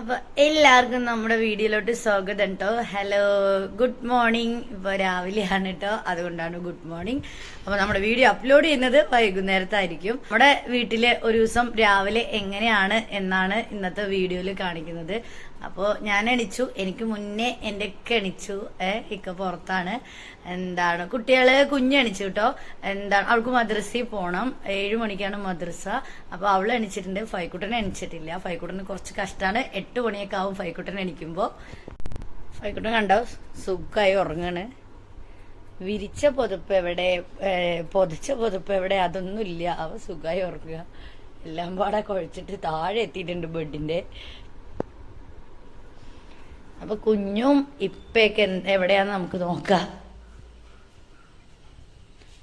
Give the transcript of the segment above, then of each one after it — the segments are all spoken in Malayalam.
അപ്പൊ എല്ലാവർക്കും നമ്മുടെ വീഡിയോയിലോട്ട് സ്വാഗതം കേട്ടോ ഹലോ ഗുഡ് മോർണിംഗ് ഇപ്പൊ രാവിലെയാണ് കേട്ടോ അതുകൊണ്ടാണ് ഗുഡ് മോർണിംഗ് അപ്പൊ നമ്മുടെ വീഡിയോ അപ്ലോഡ് ചെയ്യുന്നത് വൈകുന്നേരത്തായിരിക്കും. നമ്മുടെ വീട്ടിൽ ഒരു ദിവസം രാവിലെ എങ്ങനെയാണ് എന്നാണ് ഇന്നത്തെ വീഡിയോയിൽ കാണിക്കുന്നത്. അപ്പോൾ ഞാൻ എണിച്ചു. എനിക്ക് മുന്നേ എന്റെ ഒക്കെ എണിച്ചു. ഇക്ക പുറത്താണ്. എന്താണ് കുട്ടികൾ കുഞ്ഞെണിച്ചു കേട്ടോ. എന്താണ് അവൾക്ക് മദ്രസയിൽ പോകണം ഏഴു മണിക്കാണ് മദ്രസ. അപ്പോൾ അവൾ എണിച്ചിട്ടുണ്ട്. ഫൈക്കുട്ടൻ എണിച്ചിട്ടില്ല. ഫൈക്കുട്ടന് കുറച്ച് കഷ്ടമാണ് എട്ട് മണിയൊക്കെ ആവും ഫൈക്കുട്ടൻ എണിക്കുമ്പോൾ ഫൈക്കുട്ടൻ കണ്ടോ? സുഖമായി ഉറങ്ങാണ്. വിരിച്ച പൊതുപ്പ് എവിടെ? പൊതിച്ച പൊതുപ്പ് എവിടെ? അതൊന്നുമില്ല. അവ സുഖമായി ഉറങ്ങുക. എല്ലാം പാടെ കുഴച്ചിട്ട് താഴെ എത്തിയിട്ടുണ്ട് ബെഡിന്റെ അപ്പൊ കുഞ്ഞും ഇപ്പയൊക്കെ എവിടെയാന്ന് നമുക്ക് നോക്കാം.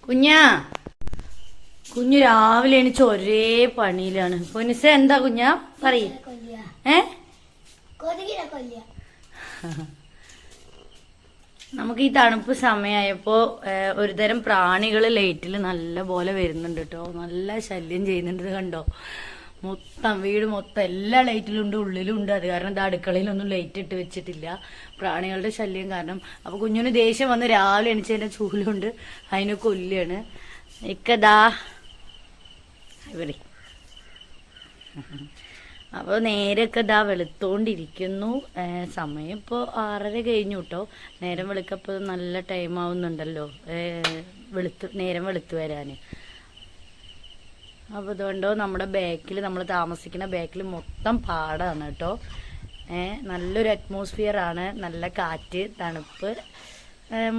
കുഞ്ഞാ കുഞ്ഞു രാവിലെ എണീച്ച ഒരേ പണിയിലാണ്. പൊന്നിസ എന്താ കുഞ്ഞാ? പറയ്. ഏ? നമുക്ക് ഈ തണുപ്പ് സമയമായപ്പോ ഒരു ഒരുതരം പ്രാണികൾ ലൈറ്റിൽ നല്ല പോലെ വരുന്നുണ്ട് കേട്ടോ. നല്ല ശല്യം ചെയ്യുന്നുണ്ട് കണ്ടോ? മൊത്തം വീട് മൊത്തം എല്ലാ ലൈറ്റിലും ഉണ്ട് ഉള്ളിലും ഉണ്ട് അത് കാരണം ഇത് അടുക്കളയിലൊന്നും ലൈറ്റ് ഇട്ട് വെച്ചിട്ടില്ല. പ്രാണികളുടെ ശല്യം കാരണം. അപ്പൊ കുഞ്ഞിന് ദേഷ്യം വന്ന് രാവിലെ എണിച്ചതിന്റെ ചൂലുണ്ട് അതിനെ കൊല്ലാണ് ഇക്കദാ ഇവരെ അപ്പോൾ നേരൊക്കെ ഇതാ വെളുത്തോണ്ടിരിക്കുന്നു. സമയം ഇപ്പോൾ ആറര കഴിഞ്ഞു കേട്ടോ നേരം വെളുക്കപ്പോൾ നല്ല ടൈം ആവുന്നുണ്ടല്ലോ. വെളുത്ത് നേരം വെളുത്തു വരാൻ അപ്പോൾ അതുകൊണ്ടോ നമ്മുടെ ബാക്കിൽ നമ്മൾ താമസിക്കുന്ന ബാക്കിൽ മൊത്തം പാടാണ് കേട്ടോ. നല്ലൊരു അറ്റ്മോസ്ഫിയർ ആണ് നല്ല കാറ്റ് തണുപ്പ്.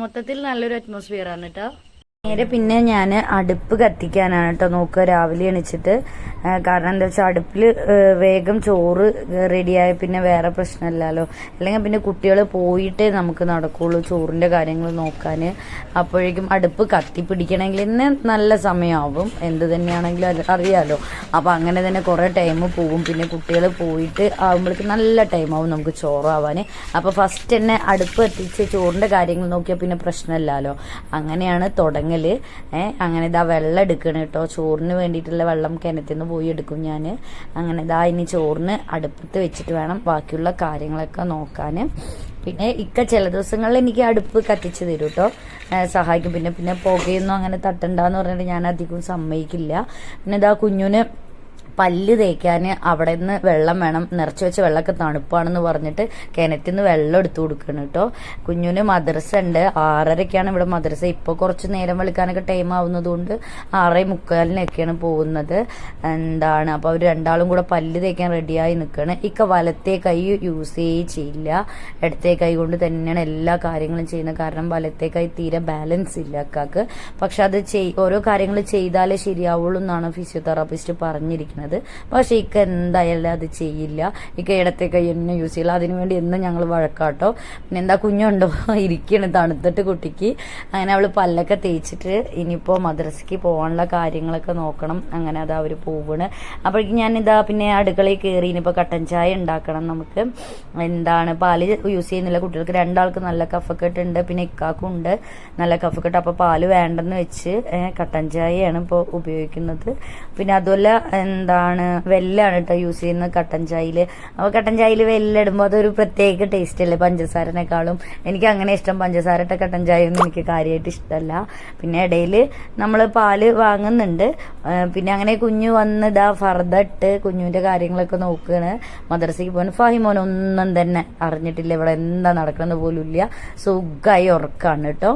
മൊത്തത്തിൽ നല്ലൊരു അറ്റ്മോസ്ഫിയർ ആണ് കേട്ടോ. നേരെ പിന്നെ ഞാൻ അടുപ്പ് കത്തിക്കാനാണ് കേട്ടോ നോക്കുക. രാവിലെ എണിച്ചിട്ട്. കാരണം എന്താ വെച്ചാൽ അടുപ്പിൽ വേഗം ചോറ് റെഡിയായ പിന്നെ വേറെ പ്രശ്നമില്ലല്ലോ. അല്ലെങ്കിൽ പിന്നെ കുട്ടികൾ പോയിട്ടേ നമുക്ക് നടക്കുള്ളൂ ചോറിന്റെ കാര്യങ്ങൾ നോക്കാൻ അപ്പോഴേക്കും അടുപ്പ് കത്തി പിടിക്കണമെങ്കിൽ ഇന്ന് നല്ല സമയമാവും എന്ത് തന്നെയാണെങ്കിലും അത് അറിയാലോ. അപ്പം അങ്ങനെ തന്നെ കുറേ ടൈം പോകും പിന്നെ കുട്ടികൾ പോയിട്ട് ആകുമ്പോഴേക്കും നല്ല ടൈമാവും നമുക്ക് ചോറാവാൻ അപ്പോൾ ഫസ്റ്റ് തന്നെ അടുപ്പ് കത്തിച്ച് ചോറിന്റെ കാര്യങ്ങൾ നോക്കിയാൽ പിന്നെ പ്രശ്നമില്ലല്ലോ. അങ്ങനെയാണ് തുടങ്ങൽ ഏഹ് അങ്ങനെ ഇതാ വെള്ളം എടുക്കണം കേട്ടോ ചോറിന് വേണ്ടിയിട്ടുള്ള വെള്ളം കിണറ്റിൽ നിന്ന് പോയി എടുക്കും ഞാൻ അങ്ങനെ ഇതാ ഇനി ചോറിന് അടുപ്പത്ത് വെച്ചിട്ട് വേണം ബാക്കിയുള്ള കാര്യങ്ങളൊക്കെ നോക്കാൻ പിന്നെ ഇക്ക ചില ദിവസങ്ങളിൽ എനിക്ക് അടുപ്പ് കത്തിച്ച് തരും കേട്ടോ സഹായിക്കും. പിന്നെ പിന്നെ പുകയൊന്നും അങ്ങനെ തട്ടണ്ടെന്ന് പറഞ്ഞിട്ട് ഞാൻ അധികം സമ്മതിക്കില്ല. പിന്നെ ഇതാ കുഞ്ഞുന് പല്ല് തേക്കാൻ അവിടെ നിന്ന് വെള്ളം വേണം. നിറച്ച് വെച്ച വെള്ളമൊക്കെ തണുപ്പാണെന്ന് പറഞ്ഞിട്ട് കിണറ്റിൽ നിന്ന് വെള്ളം എടുത്തു കൊടുക്കണം കേട്ടോ കുഞ്ഞുന് മദ്രസ ഉണ്ട് ആറരയ്ക്കാണ് ഇവിടെ മദ്രസ. ഇപ്പോൾ കുറച്ച് നേരം വെളുക്കാനൊക്കെ ടൈം ആവുന്നതുകൊണ്ട് ആറേ മുക്കാലിനൊക്കെയാണ് പോകുന്നത്. എന്താണ്? അപ്പോൾ അവർ രണ്ടാളും കൂടെ പല്ല് തേക്കാൻ റെഡിയായി നിൽക്കുകയാണ് ഇക്ക വലത്തെ കൈ യൂസ് ചെയ്യേ ചെയ്യില്ല. ഇടത്തെ കൈ കൊണ്ട് തന്നെയാണ് എല്ലാ കാര്യങ്ങളും ചെയ്യുന്നത്. കാരണം വലത്തെ കൈ തീരെ ബാലൻസ് ഇല്ല അക്കാക്ക് പക്ഷെ അത് ചെയ് ഓരോ കാര്യങ്ങൾ ചെയ്താലേ ശരിയാവുള്ളൂ എന്നാണ് ഫിസിയോതെറാപ്പിസ്റ്റ് പറഞ്ഞിരിക്കുന്നത്. പക്ഷെ ഇക്ക എന്തായാലും അത് ചെയ്യില്ല. ഇക്ക ഇടത്തെ കൈ എന്നെ യൂസ് ചെയ്യില്ല. അതിനുവേണ്ടി എന്നും ഞങ്ങൾ വഴക്കാട്ടോ. പിന്നെ എന്താ കുഞ്ഞുണ്ടോ? ഇരിക്കണ് തണുത്തിട്ട് കുട്ടിക്ക്. അങ്ങനെ അവൾ പല്ലൊക്കെ തേച്ചിട്ട് ഇനിയിപ്പോ മദ്രസയ്ക്ക് പോകാനുള്ള കാര്യങ്ങളൊക്കെ നോക്കണം. അങ്ങനെ അത് അവർ പോവാണ്. അപ്പോഴേക്കും ഞാൻ ഇതാ പിന്നെ അടുക്കളയിൽ കയറി ഇനിയിപ്പോ കട്ടൻ ചായ ഉണ്ടാക്കണം നമുക്ക്. എന്താണ്? പാൽ യൂസ് ചെയ്യുന്നില്ല. കുട്ടികൾക്ക് രണ്ടാൾക്ക് നല്ല കഫക്കെട്ട് ഉണ്ട്. പിന്നെ ഇക്കാക്കും ഉണ്ട്. നല്ല കഫക്കെട്ട്. അപ്പൊ പാൽ വേണ്ടെന്ന് വെച്ച് കട്ടൻ ചായയാണ് ഇപ്പോൾ ഉപയോഗിക്കുന്നത്. പിന്നെ അതുപോലെ എന്താണ് വെല്ലാണ് കേട്ടോ യൂസ് ചെയ്യുന്നത് കട്ടൻ ചായയിൽ അപ്പോൾ കട്ടൻ ചായയിൽ വെല്ലിടുമ്പോൾ അതൊരു പ്രത്യേക ടേസ്റ്റ് അല്ലേ പഞ്ചസാരനേക്കാളും. എനിക്ക് അങ്ങനെ ഇഷ്ടം പഞ്ചസാര ഇട്ട കട്ടൻ ചായ ഒന്നും എനിക്ക് കാര്യമായിട്ട് ഇഷ്ടമല്ല പിന്നെ ഇടയിൽ നമ്മൾ പാൽ വാങ്ങുന്നുണ്ട്. പിന്നെ അങ്ങനെ കുഞ്ഞു ഫർദ ഇട്ട് കുഞ്ഞുവിന്റെ കാര്യങ്ങളൊക്കെ നോക്കുകയാണ് മദ്രസയ്ക്ക് പോകാൻ ഫാഹിമോൻ ഒന്നും തന്നെ അറിഞ്ഞിട്ടില്ല. ഇവിടെ എന്താ നടക്കണമെന്ന് പോലും ഇല്ല. സുഖമായി ഉറക്കാണ് കേട്ടോ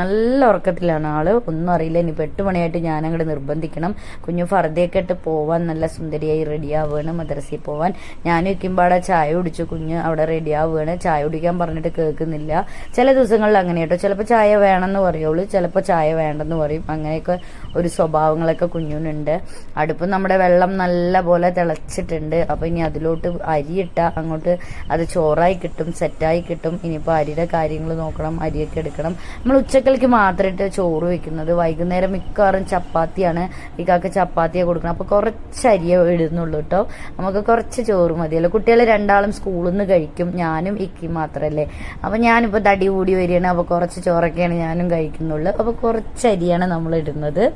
നല്ല ഉറക്കത്തിലാണ് ആൾ. ഒന്നും അറിയില്ല. ഇനിയിപ്പോൾ എട്ട് മണിയായിട്ട് ഞാൻ അങ്ങോട്ട് നിർബന്ധിക്കണം. കുഞ്ഞു ഫർദയൊക്കെ ഇട്ട് പോവാൻ നല്ല സുന്ദരിയായി റെഡി ആവുകയാണ് മദ്രസയിൽ പോവാൻ. ഞാൻ വെക്കുമ്പോൾ ചായ കുടിച്ച് കുഞ്ഞ് അവിടെ റെഡി ആവുകയാണ്. ചായ കുടിക്കാൻ പറഞ്ഞിട്ട് കേൾക്കുന്നില്ല. ചില ദിവസങ്ങളിൽ അങ്ങനെ കേട്ടോ ചിലപ്പോൾ ചായ വേണമെന്ന് പറയുള്ളൂ. ചിലപ്പോൾ ചായ വേണ്ടെന്ന് പറയും. അങ്ങനെയൊക്കെ ഒരു സ്വഭാവങ്ങളൊക്കെ കുഞ്ഞുണ്ട് അടുപ്പ് നമ്മുടെ വെള്ളം നല്ല പോലെ തിളച്ചിട്ടുണ്ട്. അപ്പം ഇനി അതിലോട്ട് അരിയിട്ട അങ്ങോട്ട് അത് ചോറായി കിട്ടും സെറ്റായി കിട്ടും. ഇനിയിപ്പോൾ അരിയുടെ കാര്യങ്ങൾ നോക്കണം അരിയൊക്കെ എടുക്കണം. നമ്മൾ ഉച്ചക്കലേക്ക് മാത്രമായിട്ട് ചോറ് വെക്കുന്നത്. വൈകുന്നേരം മിക്കവാറും ചപ്പാത്തിയാണ്. ഇക്കാക്ക് ചപ്പാത്തിയാണ് കൊടുക്കണം അപ്പോൾ കുറച്ച് അരിയെ ഇടുന്നുള്ളൂ കേട്ടോ നമുക്ക് കുറച്ച് ചോറ് മതിയല്ലോ കുട്ടികൾ രണ്ടാളും സ്കൂളിൽ നിന്ന് കഴിക്കും. ഞാനും ഇക്കി മാത്രല്ലേ. അപ്പൊ ഞാനിപ്പോ തടി കൂടി വരികയാണ്. അപ്പൊ കുറച്ച് ചോറൊക്കെയാണ് ഞാനും കഴിക്കുന്നുള്ളൂ. അപ്പൊ കുറച്ച് അരിയാണ് നമ്മൾ ഇടുന്നത്.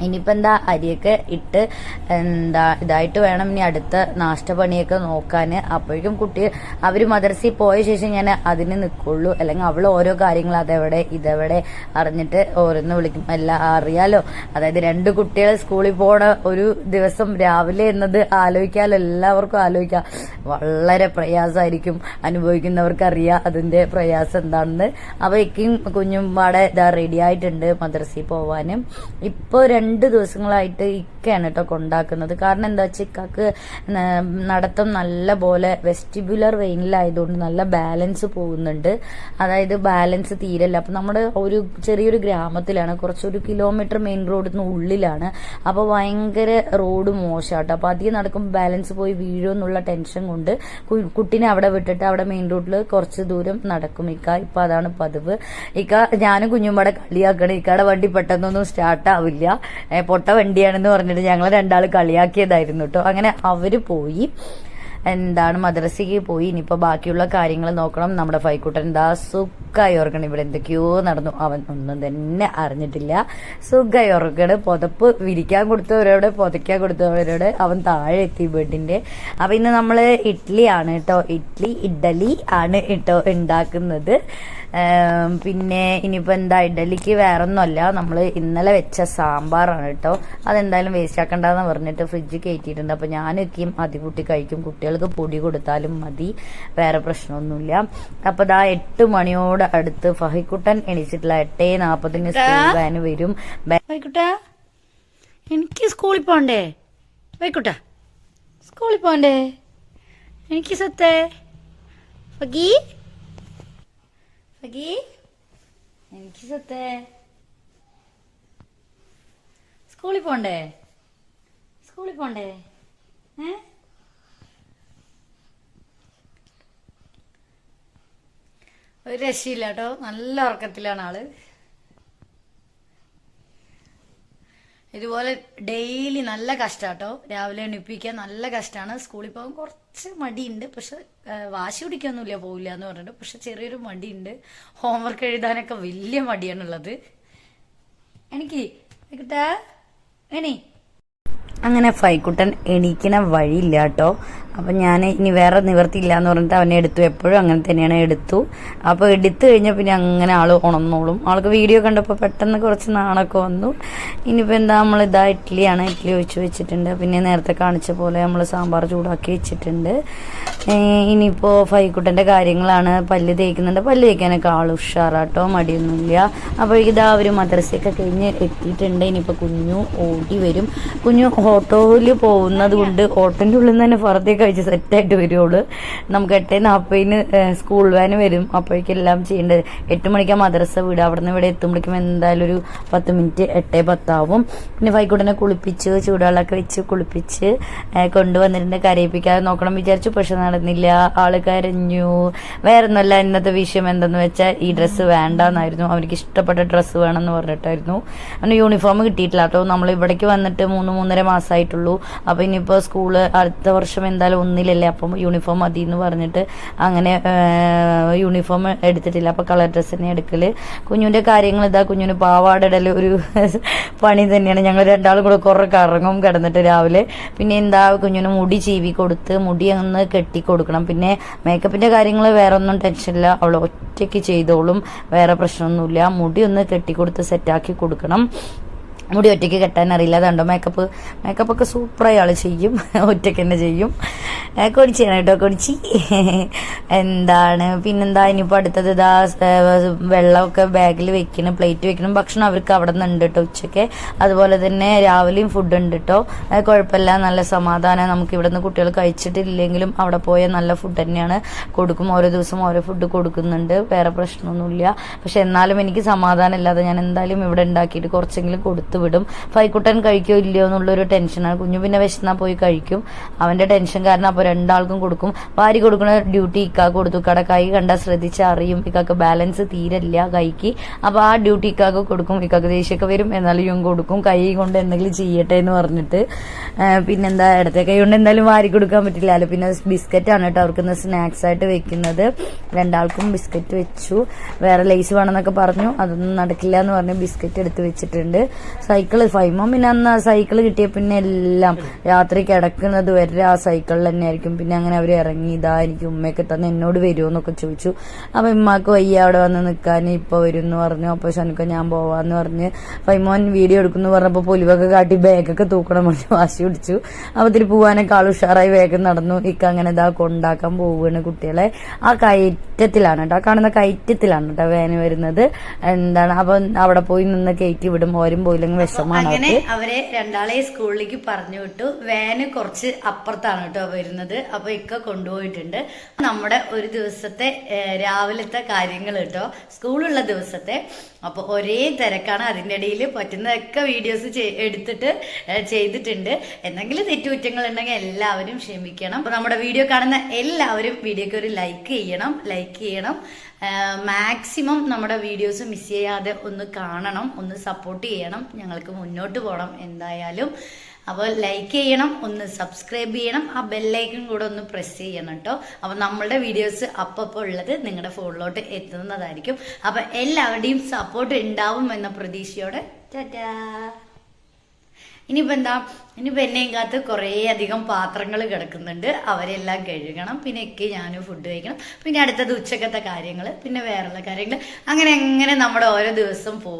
ഇനിയിപ്പോൾ എന്താ അരിയൊക്കെ ഇട്ട് എന്താ ഇതായിട്ട് വേണം ഇനി അടുത്ത നാഷ്ടപണിയൊക്കെ നോക്കാൻ അപ്പോഴേക്കും കുട്ടി അവർ മദർസിൽ പോയ ശേഷം ഞാൻ അതിന് നിൽക്കുള്ളൂ അല്ലെങ്കിൽ അവൾ ഓരോ കാര്യങ്ങൾ അതെവിടെ ഇതെവിടെ അറിഞ്ഞിട്ട് ഓരോന്ന് വിളിക്കും. എല്ലാം അറിയാലോ. അതായത് രണ്ട് കുട്ടികൾ സ്കൂളിൽ പോണ ഒരു ദിവസം രാവിലെ എന്നത് ആലോചിക്കാലോ. എല്ലാവർക്കും ആലോചിക്കാം. വളരെ പ്രയാസമായിരിക്കും അനുഭവിക്കുന്നവർക്ക് അറിയാം അതിന്റെ പ്രയാസം എന്താണെന്ന്. അപ്പോൾ ഇക്കും കുഞ്ഞും പാടെ ഇതാ റെഡി ആയിട്ടുണ്ട് മദ്രസയിൽ പോവാനും. ഇപ്പൊ രണ്ട് ദിവസങ്ങളായിട്ട് ഇക്കയാണ് കേട്ടോ കൊണ്ടാക്കുന്നത്. കാരണം എന്താ വെച്ചാൽ ഇക്കാക്ക് നടത്തം നല്ല പോലെ വെസ്റ്റിബുലർ വെയിനിലായതുകൊണ്ട് നല്ല ബാലൻസ് പോകുന്നുണ്ട്. അതായത് ബാലൻസ് തീരല്ല. അപ്പൊ നമ്മുടെ ഒരു ചെറിയൊരു ഗ്രാമത്തിലാണ് കുറച്ചൊരു കിലോമീറ്റർ മെയിൻ റോഡിൽ നിന്ന് ഉള്ളിലാണ്. അപ്പൊ ഭയങ്കര റോഡ് മോശമാട്ടോ അപ്പൊ അധികം നടക്കുമ്പോൾ ബാലൻസ് പോയി വീഴുമെന്നുള്ള ടെൻഷൻ കൊണ്ട് കുട്ടീനെ അവിടെ വിട്ടിട്ട് അവിടെ മെയിൻ റോഡിൽ കുറച്ച് ദൂരം നടക്കും ഇക്ക. ഇപ്പൊ അതാണ് പതിവ്. ഇക്ക ഞാനും കുഞ്ഞുമ്പടെ കളിയാക്കണം. ഇക്കയുടെ വണ്ടി പെട്ടെന്നൊന്നും സ്റ്റാർട്ട് ആവില്ല. ഏ, പൊട്ട വണ്ടിയാണെന്ന് പറഞ്ഞിട്ട് ഞങ്ങൾ രണ്ടാൾ കളിയാക്കിയതായിരുന്നു കേട്ടോ അങ്ങനെ അവർ പോയി. എന്താണ് മദ്രസയ്ക്ക് പോയി. ഇനിയിപ്പോ ബാക്കിയുള്ള കാര്യങ്ങൾ നോക്കണം. നമ്മുടെ ഫൈക്കൂട്ടൻ ദാ സുഖമായി ഓർക്കണം ഇവിടെ എന്തൊക്കെയോ നടന്നു. അവൻ ഒന്നും തന്നെ അറിഞ്ഞിട്ടില്ല. സുഖമായി ഓർക്കണ് പുതപ്പ് വിരിക്കാൻ കൊടുത്തവരോട് പുതയ്ക്കാൻ കൊടുത്തവരോട് അവൻ താഴെ എത്തി ബെഡിന്റെ. അപ്പൊ ഇന്ന് നമ്മൾ ഇഡ്ഡലിയാണ് കേട്ടോ ഇഡ്ഡലി ഇഡ്ഡലി ആണ് കേട്ടോ ഉണ്ടാക്കുന്നത്. പിന്നെ ഇനിയിപ്പോൾ എന്താ ഇഡലിക്ക് വേറെ ഒന്നുമല്ല നമ്മൾ ഇന്നലെ വെച്ച സാമ്പാറാണ് കേട്ടോ. അതെന്തായാലും വേസ്റ്റ് ആക്കണ്ടെന്ന് പറഞ്ഞിട്ട് ഫ്രിഡ്ജ് കയറ്റിയിട്ടുണ്ട് അപ്പോൾ ഞാനൊക്കെയും അതികൂട്ടി കഴിക്കും. കുട്ടികൾക്ക് പൊടി കൊടുത്താലും മതി. വേറെ പ്രശ്നമൊന്നുമില്ല. അപ്പോൾ ഇതാ എട്ട് മണിയോട് അടുത്ത് ഫഹിക്കുട്ടൻ എണീച്ചിട്ടില്ല. എട്ടേ നാൽപ്പത്തിന് സ്കൂൾ വാൻ വരും. എനിക്ക് സ്കൂളിൽ പോണ്ടേ? വൈക്കുട്ട സ്കൂളിൽ പോണ്ടേ? എനിക്ക് സത്തേ? ഫഗീ? ഫഗി എനിക്ക് സത്തേ സ്കൂളിൽ പോണ്ടേ സ്കൂളിൽ പോണ്ടേ ഏ ഒരു രക്ഷയില്ല കേട്ടോ. നല്ല ഉറക്കത്തിലാണ് ആൾ. ഇതുപോലെ ഡെയിലി നല്ല കഷ്ടാട്ടോ രാവിലെ എണീപ്പിക്കാൻ നല്ല കഷ്ടമാണ് സ്കൂളിൽ പോകാൻ കുറച്ച് മടിയുണ്ട്. പക്ഷെ വാശി പിടിക്കൊന്നുമില്ല പോവില്ല എന്ന് പറഞ്ഞിട്ട്. പക്ഷെ ചെറിയൊരു മടിയുണ്ട്. ഹോംവർക്ക് എഴുതാനൊക്കെ വലിയ മടിയാണുള്ളത്. എനിക്ക് കിട്ടാ എണീ. അങ്ങനെ ഫൈക്കുട്ടൻ എണീക്കണ വഴിയില്ല കേട്ടോ. അപ്പം ഞാൻ ഇനി വേറെ നിവർത്തിയില്ല എന്ന് പറഞ്ഞിട്ട് അവനെ എടുത്തു. എപ്പോഴും അങ്ങനെ തന്നെയാണ് എടുത്തു. അപ്പോൾ എടുത്തു കഴിഞ്ഞാൽ പിന്നെ അങ്ങനെ ആൾ ഉണന്നോളും. ആൾക്ക് വീഡിയോ കണ്ടപ്പോൾ പെട്ടെന്ന് കുറച്ച് നാണൊക്കെ വന്നു. ഇനിയിപ്പോൾ എന്താ നമ്മൾ ഇതാ ഇഡ്ഡലിയാണ് ഇഡ്ഡലി ഒഴിച്ച് വെച്ചിട്ടുണ്ട്. പിന്നെ നേരത്തെ കാണിച്ച പോലെ നമ്മൾ സാമ്പാർ ചൂടാക്കി വെച്ചിട്ടുണ്ട്. ഇനിയിപ്പോൾ ഫൈക്കുട്ടന്റെ കാര്യങ്ങളാണ് പല്ല് തേക്കുന്നുണ്ട്. പല്ല് തേക്കാനൊക്കെ ആൾ ഉഷാറാട്ടോ മടിയൊന്നുമില്ല. അപ്പോൾ ഇതാ അവർ മദ്രസയൊക്കെ കഴിഞ്ഞ് എത്തിയിട്ടുണ്ട്. ഇനിയിപ്പോൾ കുഞ്ഞു ഓടി വരും. കുഞ്ഞു ഓട്ടോയിൽ പോകുന്നത് കൊണ്ട് ഓട്ടോന്റെ ഉള്ളിൽ നിന്ന് തന്നെ പുറത്തേക്ക് കഴിച്ച് സെറ്റായിട്ട് വരുവുള്ളൂ. നമുക്ക് എട്ടേ നാൽപ്പതിന് സ്കൂൾ വാന് വരും. അപ്പോഴേക്കും എല്ലാം ചെയ്യേണ്ടത്. എട്ട് മണിക്കാണ് മദ്രസ വീട് അവിടെ നിന്ന് ഇവിടെ എത്തുമ്പോഴേക്കും എന്തായാലും ഒരു പത്ത് മിനിറ്റ് എട്ടേ പത്താവും. പിന്നെ വൈകുട്ടനെ കുളിപ്പിച്ച് ചൂടുവെള്ളമൊക്കെ വെച്ച് കുളിപ്പിച്ച് കൊണ്ടുവന്നിട്ടുണ്ട് കരയിപ്പിക്കാതെ നോക്കണം വിചാരിച്ചു. പക്ഷെ നടന്നില്ല. ആൾ കരഞ്ഞു. വേറെ ഒന്നല്ല ഇന്നത്തെ വിഷയം എന്തെന്ന് വെച്ചാൽ ഈ ഡ്രസ്സ് വേണ്ടെന്നായിരുന്നു. അവർക്ക് ഇഷ്ടപ്പെട്ട ഡ്രസ്സ് വേണമെന്ന് പറഞ്ഞിട്ടായിരുന്നു. അങ്ങനെ യൂണിഫോം കിട്ടിയിട്ടില്ല. കേട്ടോ നമ്മൾ ഇവിടേക്ക് വന്നിട്ട് മൂന്ന് മൂന്നര മാസമായിട്ടുള്ളൂ അപ്പോൾ ഇനിയിപ്പോൾ സ്കൂൾ അടുത്ത വർഷം എന്തായാലും ഒന്നിലല്ലേ അപ്പം യൂണിഫോം മതി എന്ന് പറഞ്ഞിട്ട് അങ്ങനെ യൂണിഫോം എടുത്തിട്ടില്ല. അപ്പോൾ കളർ ഡ്രസ്സ് തന്നെ എടുക്കൽ കുഞ്ഞുവിന്റെ കാര്യങ്ങൾ ഇതാ കുഞ്ഞുവിന് പാവാട ഇടൽ ഒരു പണി തന്നെയാണ്. ഞങ്ങൾ രണ്ടാളും കൂടെ കുറേ കറങ്ങും കിടന്നിട്ട് രാവിലെ. പിന്നെ എന്താ കുഞ്ഞിന് മുടി ചീവി കൊടുത്ത് മുടി ഒന്ന് കെട്ടി കൊടുക്കണം. പിന്നെ മേക്കപ്പിന്റെ കാര്യങ്ങൾ വേറെ ഒന്നും ടെൻഷനില്ല അവൾ ഒറ്റയ്ക്ക് ചെയ്തോളും. വേറെ പ്രശ്നമൊന്നുമില്ല. മുടി ഒന്ന് കെട്ടിക്കൊടുത്ത് സെറ്റാക്കി കൊടുക്കണം. മുടി ഒറ്റയ്ക്ക് കെട്ടാൻ അറിയില്ല. അതുകൊണ്ട് മേക്കപ്പ് മേക്കപ്പൊക്കെ സൂപ്പറായി ആൾ ചെയ്യും. ഒറ്റയ്ക്ക് തന്നെ ചെയ്യും. കൊടിച്ചാണ് കേട്ടോ കൊടിച്ചി. എന്താണ്? പിന്നെന്താ ഇനിയിപ്പോൾ അടുത്തത് ഇതാ വെള്ളമൊക്കെ ബാഗിൽ വെക്കണം പ്ലേറ്റ് വെക്കണം. ഭക്ഷണം അവർക്ക് അവിടെ നിന്ന് ഉണ്ട് കേട്ടോ ഉച്ചയ്ക്ക്. അതുപോലെ തന്നെ രാവിലെയും ഫുഡ് ഉണ്ട് കേട്ടോ. കുഴപ്പമില്ല നല്ല സമാധാനം. നമുക്ക് ഇവിടെ നിന്ന് കുട്ടികൾ കഴിച്ചിട്ടില്ലെങ്കിലും അവിടെ പോയ നല്ല ഫുഡ് തന്നെയാണ്. കൊടുക്കും ഓരോ ദിവസം ഓരോ ഫുഡ് കൊടുക്കുന്നുണ്ട്. വേറെ പ്രശ്നമൊന്നുമില്ല. പക്ഷെ എന്നാലും എനിക്ക് സമാധാനം ഇല്ലാതെ ഞാൻ എന്തായാലും ഇവിടെ ഉണ്ടാക്കിയിട്ട് കുറച്ചെങ്കിലും കൊടുത്തു വിടും. ഫൈക്കുട്ടൻ കഴിക്കോ ഇല്ലയോ എന്നുള്ളൊരു ടെൻഷനാണ് കുഞ്ഞു പിന്നെ വിശന്നാ പോയി കഴിക്കും. അവന്റെ ടെൻഷൻ കാരണം അപ്പോൾ രണ്ടാൾക്കും കൊടുക്കും. വാരി കൊടുക്കുന്ന ഡ്യൂട്ടി ഇക്കാ കൊടുത്തു. കട കൈ കണ്ടാൽ ശ്രദ്ധിച്ച് അറിയും. ഇക്കാക്ക് ബാലൻസ് തീരല്ല കൈക്ക്. അപ്പോൾ ആ ഡ്യൂട്ടി ഇക്കാക്ക് കൊടുക്കും. ഇക്കാക്ക് ദേഷ്യമൊക്കെ വരും. എന്നാലും ഇവൻ കൊടുക്കും. കൈ കൊണ്ട് എന്തെങ്കിലും ചെയ്യട്ടെ എന്ന് പറഞ്ഞിട്ട്. പിന്നെന്താ ഇടത്തെ കൈ കൊണ്ട് എന്തായാലും വാരി കൊടുക്കാൻ പറ്റില്ലല്ലോ പിന്നെ ബിസ്ക്കറ്റാണ് കേട്ടോ അവർക്ക് സ്നാക്സ് ആയിട്ട് വെക്കുന്നത്. രണ്ടാൾക്കും ബിസ്ക്കറ്റ് വെച്ചു. വേറെ ലേസ് വേണമെന്നൊക്കെ പറഞ്ഞു. അതൊന്നും നടക്കില്ല എന്ന് പറഞ്ഞ് ബിസ്ക്കറ്റ് എടുത്ത് വെച്ചിട്ടുണ്ട്. സൈക്കിൾ ഫൈമോ പിന്നെ അന്ന് ആ സൈക്കിൾ കിട്ടിയ പിന്നെ എല്ലാം രാത്രി കിടക്കുന്നത് വരെ ആ സൈക്കിളിൽ തന്നെ ആയിരിക്കും പിന്നെ അങ്ങനെ അവർ ഇറങ്ങി ഇതാ എനിക്ക് ഉമ്മയൊക്കെ തന്നെ എന്നോട് വരുമോ എന്നൊക്കെ ചോദിച്ചു. അപ്പൊ ഉമ്മാക്ക് വയ്യ അവിടെ വന്ന് നിൽക്കാൻ ഇപ്പൊ വരും എന്ന് പറഞ്ഞു. അപ്പൊ ശനുക്ക ഞാൻ പോവാന്ന് പറഞ്ഞ് ഫൈമോൻ വീഡിയോ എടുക്കുന്നു പറഞ്ഞപ്പോ പൊലിവൊക്കെ കാട്ടി ബാഗൊക്കെ തൂക്കണം പറഞ്ഞ് വാശി പിടിച്ചു. അപ്പൊ തിരി പോവാനൊക്കെ ആൾ ഉഷാറായി വേഗം നടന്നു. ഇക്ക അങ്ങനെ ഇതാ കൊണ്ടാക്കാൻ പോവുകയാണ് കുട്ടികളെ. ആ കയറ്റത്തിലാണ് കേട്ടോ. കാണുന്ന കയറ്റത്തിലാണ് കേട്ടോ വേന വരുന്നത്. എന്താണ്? അപ്പൊ അവിടെ പോയി നിന്ന് കയറ്റി വിടും. ഓരും പോയില്ലെങ്കിൽ വിഷമാണ് അങ്ങനെ അവരെ രണ്ടാളെ സ്കൂളിലേക്ക് പറഞ്ഞു വിട്ടു. വാന് കുറച്ച് അപ്പുറത്താണ് കേട്ടോ വരുന്നത്. അപ്പൊ ഇക്ക കൊണ്ടുപോയിട്ടുണ്ട്. നമ്മുടെ ഒരു ദിവസത്തെ രാവിലത്തെ കാര്യങ്ങൾ കേട്ടോ. സ്കൂളുള്ള ദിവസത്തെ. അപ്പൊ ഒരേ തിരക്കാണ്. അതിന്റെ ഇടയിൽ പറ്റുന്നതൊക്കെ വീഡിയോസ് എടുത്തിട്ട് ചെയ്തിട്ടുണ്ട്. എന്തെങ്കിലും തെറ്റുകുറ്റങ്ങൾ ഉണ്ടെങ്കിൽ എല്ലാവരും ക്ഷമിക്കണം. അപ്പൊ നമ്മുടെ വീഡിയോ കാണുന്ന എല്ലാവരും വീഡിയോക്ക് ഒരു ലൈക്ക് ചെയ്യണം. ലൈക്ക് ചെയ്യണം. മാക്സിമം നമ്മുടെ വീഡിയോസ് മിസ് ചെയ്യാതെ ഒന്ന് കാണണം ഒന്ന് സപ്പോർട്ട് ചെയ്യണം ഞങ്ങൾക്ക് മുന്നോട്ട് പോകണം എന്തായാലും. അപ്പോൾ ലൈക്ക് ചെയ്യണം ഒന്ന് സബ്സ്ക്രൈബ് ചെയ്യണം ആ ബെല്ലൈക്കൺ കൂടെ ഒന്ന് പ്രസ് ചെയ്യണം കേട്ടോ അപ്പോൾ നമ്മളുടെ വീഡിയോസ് അപ്പപ്പോൾ ഉള്ളത് നിങ്ങളുടെ ഫോണിലോട്ട് എത്തുന്നതായിരിക്കും. അപ്പോൾ എല്ലാവരുടെയും സപ്പോർട്ട് ഉണ്ടാവും എന്ന പ്രതീക്ഷയോടെ. ടാറ്റാ! ഇനിയിപ്പോൾ എന്താ ഇനിയിപ്പോൾ എന്നെ കാത്ത് കുറേ അധികം പാത്രങ്ങൾ കിടക്കുന്നുണ്ട്. അവരെല്ലാം കഴുകണം. പിന്നെ ഒക്കെ ഞാനും ഫുഡ് കഴിക്കണം. പിന്നെ അടുത്തത് ഉച്ചക്കത്തെ കാര്യങ്ങൾ പിന്നെ വേറെയുള്ള കാര്യങ്ങൾ അങ്ങനെ എങ്ങനെ നമ്മുടെ ഓരോ ദിവസം പോകും